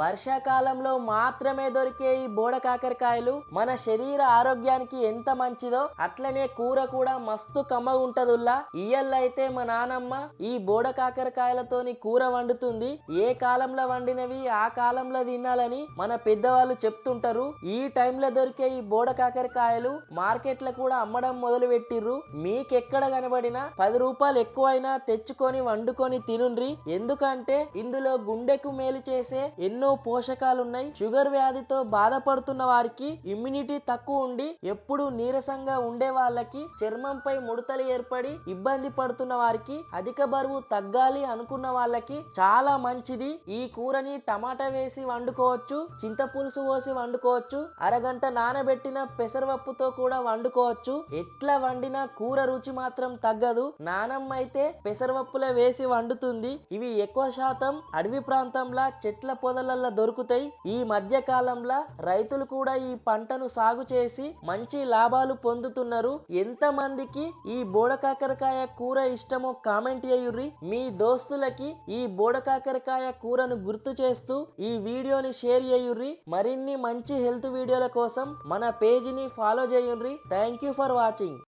వర్షాకాలంలో మాత్రమే దొరికే ఈ బోడ కాకరకాయలు మన శరీర ఆరోగ్యానికి ఎంత మంచిదో అట్లనే కూర కూడా మస్తు కమ్మ ఉంటదుల్లా. ఇయ్యల్లైతే మా నానమ్మ ఈ బోడ కాకరకాయలతోని కూర వండుతుంది. ఏ కాలంలో వండినవి ఆ కాలంలో తినాలని మన పెద్దవాళ్ళు చెప్తుంటారు. ఈ టైంలో దొరికే ఈ బోడ కాకరకాయలు మార్కెట్లో కూడా అమ్మడం మొదలు పెట్టిర్రు మీకెక్కడ కనబడినా పది రూపాయలు ఎక్కువైనా తెచ్చుకొని వండుకొని తినుండ్రి. ఎందుకంటే ఇందులో గుండెకు మేలు చేసే ఎన్నో పోషకాలున్నాయి. షుగర్ వ్యాధితో బాధపడుతున్న వారికి ఇమ్యూనిటీ తక్కువ ఉండి ఎప్పుడు నీరసంగా ఉండే వాళ్ళకి చర్మంపై ముడతలు ఏర్పడి ఇబ్బంది పడుతున్న వారికి అధిక బరువు తగ్గాలి అనుకున్న వాళ్ళకి చాలా మంచిది. ఈ కూరని టమాటా వేసి వండుకోవచ్చు చింతపులుసు పోసి వండుకోవచ్చు అరగంట నానబెట్టిన పెసరపప్పుతో కూడా వండుకోవచ్చు. ఎట్లా వండినా కూర రుచి మాత్రం తగ్గదు. నానమ్మ అయితే పెసరపప్పులో వేసి వండుతుంది. ఇవి ఎక్కువ శాతం అడవి ప్రాంతంలో చెట్ల పొదల పొదలల్లో దొరుకుతాయి. ఈ మధ్య కాలంలో రైతులు కూడా ఈ పంటను సాగు చేసి మంచి లాభాలు పొందుతున్నారు. ఎంత మందికి ఈ బోడకాకరకాయ కూర ఇష్టమో కామెంట్ చేయుర్రి. మీ దోస్తులకి ఈ బోడకాకరకాయ కూరను గుర్తు చేస్తూ ఈ వీడియోని షేర్ చేయుర్రి. మరిన్ని మంచి హెల్త్ వీడియోల కోసం మన పేజీని follow చేయుర్రి. Thank you for watching.